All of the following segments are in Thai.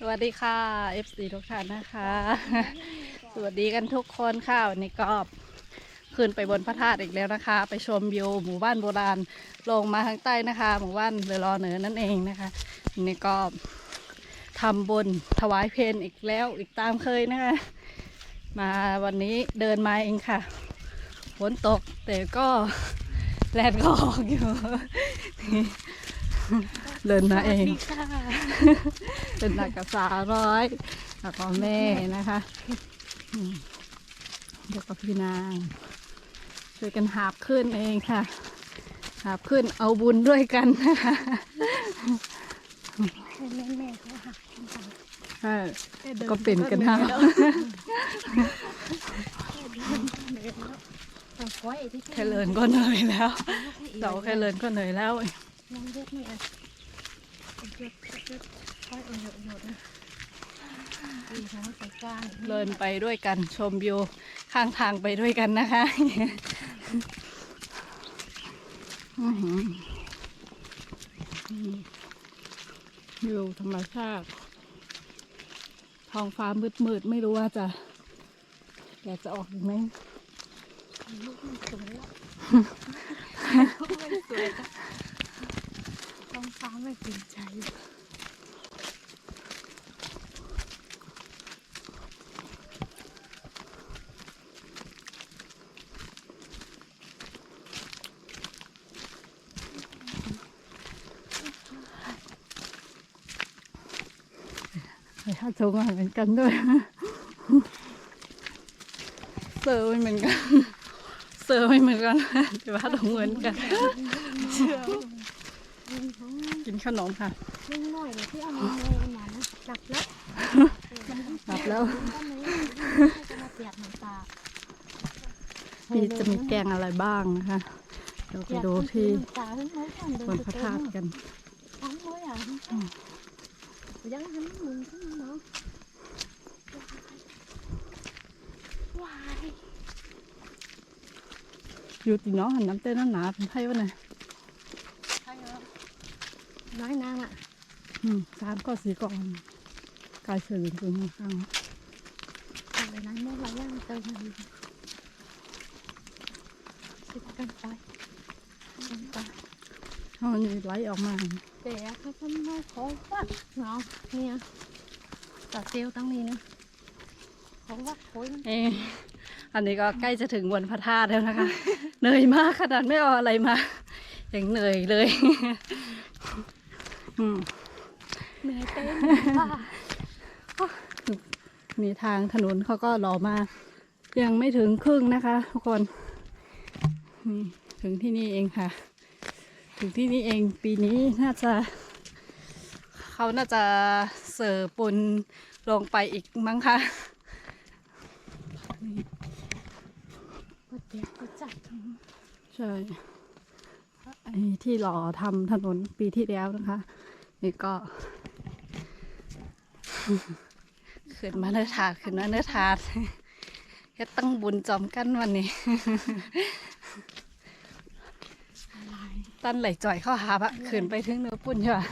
สวัสดีค่ะ FC ทุกท่านนะคะ สวัสดีกันทุกคนค่ะวันนี้ก็ขึ้นไปบนพระธาตุอีกแล้วนะคะ ไปชมวิวหมู่บ้านโบราณลงมาทางใต้นะคะ หมู่บ้านเรือรอเหนือนั่นเองนะคะวันนี้ก็ทำบุญถวายเพลอีกแล้วอีกตามเคยนะคะ มาวันนี้เดินมาเองค่ะฝนตกแต่ก็แดดก็ออกอยู่ เดินมาเองเป็นนักกับสาวร้อยแล้วก็แม่นะคะอืมเดี๋ยวก็พี่นางช่วยกันหาบขึ้นเองค่ะ หาบขึ้นเอาบุญด้วยกันนะคะแม่แม่เขาหักกันไปใช่ก็เป็นกันห้าทางก้อยที่แค่เลินก็เหนื่อยแล้วเสาแค่เลินก็เหนื่อยแล้ว น้องเลือกไม่อะเลือกเลือกก้อยเอาหยดหยดนะดีทั้งใส่ก้านเลินไปด้วยกันชมวิวข้างทางไปด้วยกันนะคะวิวธรรมชาติท้องฟ้ามืดๆไม่รู้ว่าจะอยากจะออกอีกไหมลูกมันสวยแล้วลูกมันสวยจ้ะ ท้องฟ้าไม่เป็นใจไปหาชงอาหาเหมือนกันด้วยเซอร์ไม่เหมือนกัน เซอร์ไม่เหมือนกันแต่ว่าต้องเหมือนกันเชื่อ มันทั้งกินขนมค่ะนิ่งหน่อยเลยที่เอามาเลยมานะหลับแล้วหลับแล้วก็ไม่จะมาเปียกน้ำตาพี่จะมีแกงอะไรบ้างนะคะเดี๋ยวไปดูที่บนพระธาตุกันทั้งหมดอะยังหันมึงขึ้นเนาะวายอยู่ตีน้องหันน้ำเต้นน้ำหนาเป็นไพ่วะเนี่ยใช่แล้ว น้อยนางอะอืมสามก็สี่ก่อนกายเฉลิมถึงข้างอะไรนั้นเมื่อไรย่างเติมมาดีคิดกันไปกันไปถ้ามันมีไหลออกมาแต่เขาทำมาขอวัดเนาะเนี่ยตัดเซลล์ตั้งนี้นะขอวัดโอยมันเอะอันนี้ก็ใกล้จะถึงบนพระธาตุแล้วนะคะเหนื่อยมากขนาดไม่เอาอะไรมายังเหนื่อยเลยอืม เหนื่อยเต้นว่ามีทางถนนเขาก็รอมา ยังไม่ถึงครึ่งนะคะ ทุกคนนี่ถึงที่นี่เองค่ะ ถึงที่นี่เองปีนี้น่าจะ เขาน่าจะเสิร์ฟปูนลงไปอีกมั้งคะก็เดี๋ยวก็จัดใช่ที่หล่อทำถนนปีที่แล้วนะคะ นี่ก็ขึ้นมาเนื้อถาดขึ้นมาเนื้อถาดเฮ็ดตั้งบุญจอมกันวันนี้ ตั้นไหลจ่อยเข้าหาบะขึ้นไปถึงเนื้อปุ่นใช่ปะ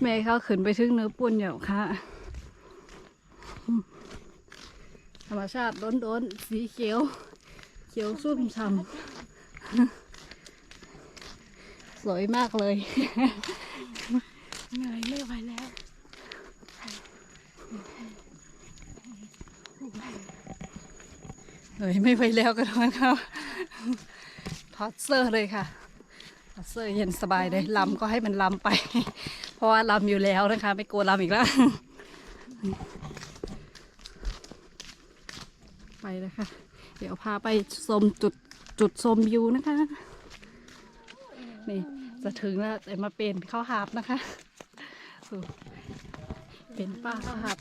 แม่เขาขึ้นไปถึงเนื้อปุ่นอยู่ค่ะ ธรรมชาติโดนๆ สีเขียว เขียวซุ่มช่ำสวยมากเลย เหนื่อยไม่ไหวแล้ว เหนื่อ ยไม่ไหวแล้วกันทุกคนครับถอดเสื้อเลยค่ะถอดเสื้อเย็นสบายเลยลำก็ให้มันลำไป เพราะว่าลำอยู่แล้วนะคะ ไม่กลัวลำอีกแล้ว ไปเลยค่ะ เดี๋ยวพาไปชมจุดจุดชมวิวนะคะ นี่จะถึงแล้วแต่มาเป็นข้าวหาบนะคะ เป็นป้าข้าวหาบ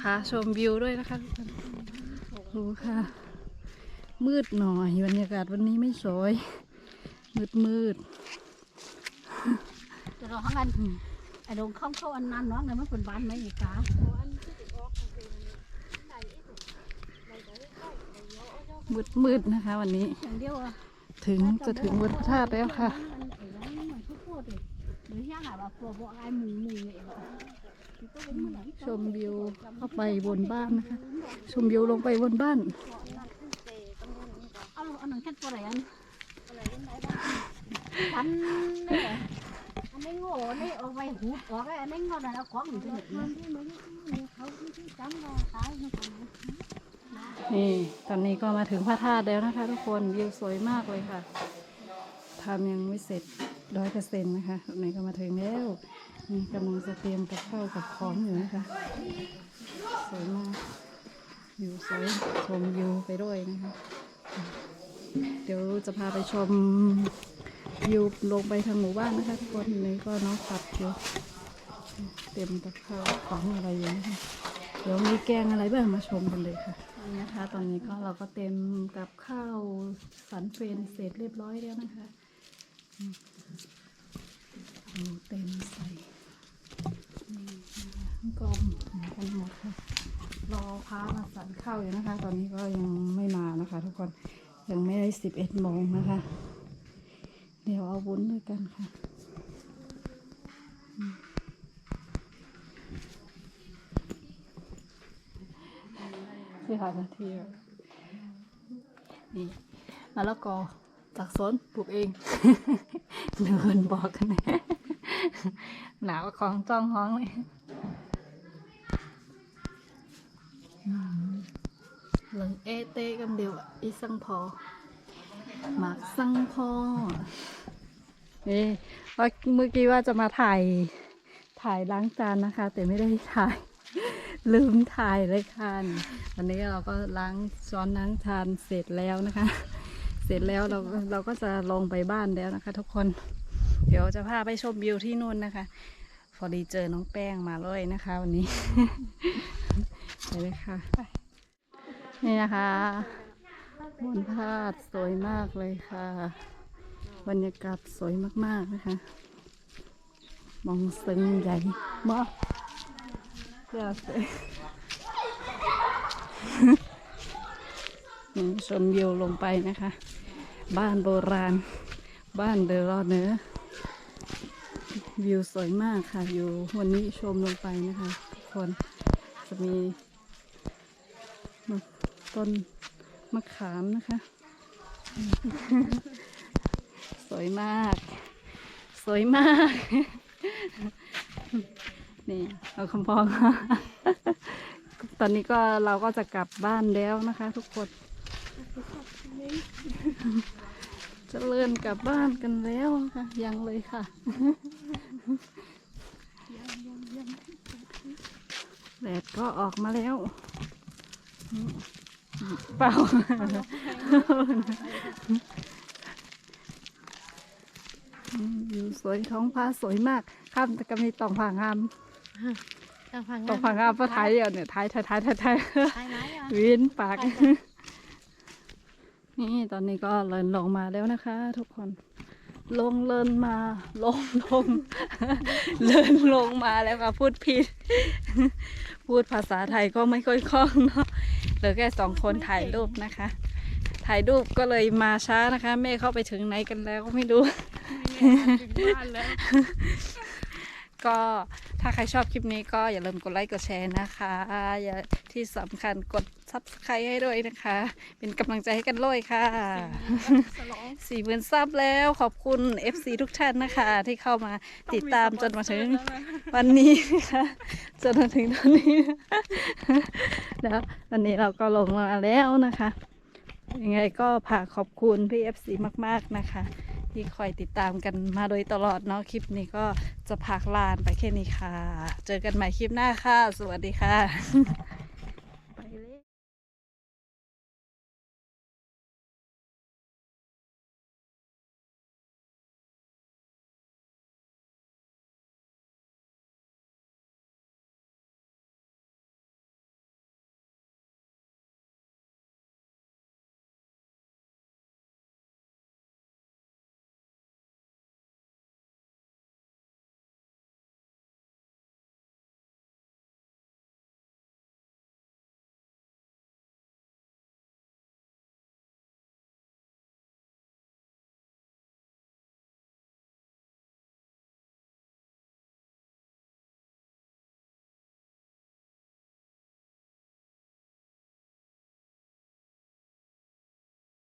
พาชมวิวด้วยนะคะดูค่ะ มืดหน่อยบรรยากาศวันนี้ไม่สวย มืดมืดจะรอข้างกันไอ้ดงเข้าเข้าอันนั้นน้องเนี่ยมันเป็นบ้านไหมอีกามืดมืดๆนะคะวันนี้อย่างเดียวอะถึงจะถึงบนพระธาตุแล้วค่ะหรือยังหาแบบตัวบอกไอ้หมูหมูเนี่ยชมวิวเข้าไปบนบ้านนะคะ ชมวิวลงไปบนบ้าน เอาอันนั้นแค่ตัวไหนอันฉันนี่อันนี้โง่นี่เอาไปหูออกอันนี้โง่นะเราของอยู่ที่นี่เขาที่จำเราตายนะคนนี่ตอนนี้ก็มาถึงพระธาตุแล้วนะคะทุกคน วิวสวยมากเลยค่ะทำยังไม่เสร็จร้อยเปอร์เซ็นต์นะคะตอนนี้ก็มาถึงแล้วนี่กำลังจะเตรียมกับข้าวกับของอยู่นะคะสวยมากวิวสวยชมวิวไปด้วยนะคะ เดี๋ยวจะพาไปชมวิวลงไปทางหมู่บ้านนะคะทุกคนนี่ก็น้องขับอยู่เตรียมกับข้าวของอะไรอยู่นะคะเดี๋ยวมีแกงอะไรบ้างมาชมกันเลยค่ะนี่นะคะ ตอนนี้ก็เราก็เต็มกับข้าวสันเฟรนเสร็จเรียบร้อยแล้วนะคะเต็มใส่กลมกันหมดค่ะรอพามาสันข้าวอยู่นะคะ ตอนนี้ก็ยังไม่มานะคะ ทุกคน ยังไม่ได้สิบเอ็ดโมงนะคะ เดี๋ยวเอาวุ้นด้วยกันค่ะ ที่หานาทีนี่มะละกอจากสวนปลูกเองเดินบอกกันน่หนาวของจ้องห้องเลยอืมเหลืองเอเต้กำเดียวอีสังพอหมากสังพอนี่ว่าเมื่อกี้ว่าจะมาถ่ายถ่ายล้างจานนะคะ แต่ไม่ได้ถ่าย ลืมถ่ายเลยค่ะวันนี้เราก็ล้างช้อนล้างชานเสร็จแล้วนะคะ เสร็จแล้วเราเราก็จะลงไปบ้านแล้วนะคะ ทุกคน เดี๋ยวจะพาไปชมวิวที่นู่นนะคะ พอดีเจอน้องแป้งมาเลยนะคะ วันนี้ไปเลยค่ะ นี่นะคะบนพาดสวยมากเลยค่ะ บรรยากาศสวยมากๆนะคะ มองซึ้งใหญ่มากเดี๋ยวสินี่ชมวิวลงไปนะคะ บ้านโบราณ บ้านเดอรอเนื้อวิวสวยมากค่ะ อยู่วันนี้ชมลงไปนะคะทุกคนจะมี ต้นมะขามนะคะ สวยมาก สวยมาก นี่เราคำพอง ตอนนี้ก็เราก็จะกลับบ้านแล้วนะคะ ทุกคนจะเลื่อนกลับบ้านกันแล้วค่ะ ยังเลยค่ะแดดก็ออกมาแล้ว เปล่าอืมวิวสวยท้องฟ้าสวยมาก ข้ามแต่ก็มีตองผางามต้องฟังตองผางามพระไทยเดียวเนี่ยไทยไทยไทยไทยไทยไทยไหมอะวินปาก นี่ตอนนี้ก็เลินลงมาแล้วนะคะ ทุกคน ลงเลินมา ลงลง เลินลงมาแล้วค่ะพูดผิด พูดภาษาไทยก็ไม่ค่อยคล่องเนาะเหลือแค่สองคนถ่ายรูปนะคะ ถ่ายรูปก็เลยมาช้านะคะ แม่เข้าไปถึงไหนกันแล้วก็ไม่รู้ ก็ถ้าใครชอบคลิปนี้ก็อย่าลืมกดไลค์กดแชร์นะคะ อย่าที่สำคัญกด subscribe ให้ด้วยนะคะ เป็นกำลังใจให้กันเลยค่ะสี่หมื่นซับแล้วขอบคุณ FC ทุกท่านนะคะ ที่เข้ามาติดตามจนมาถึงวันนี้นะคะจนมาถึงตอนนี้แล้วตอนนี้เราก็ลงมาแล้วนะคะ ยังไงก็ฝากขอบคุณพี่ FC มาก ๆ นะคะที่คอยติดตามกันมาโดยตลอดเนาะคลิปนี้ก็จะพากลานไปแค่นี้ค่ะ เจอกันใหม่คลิปหน้าค่ะ สวัสดีค่ะ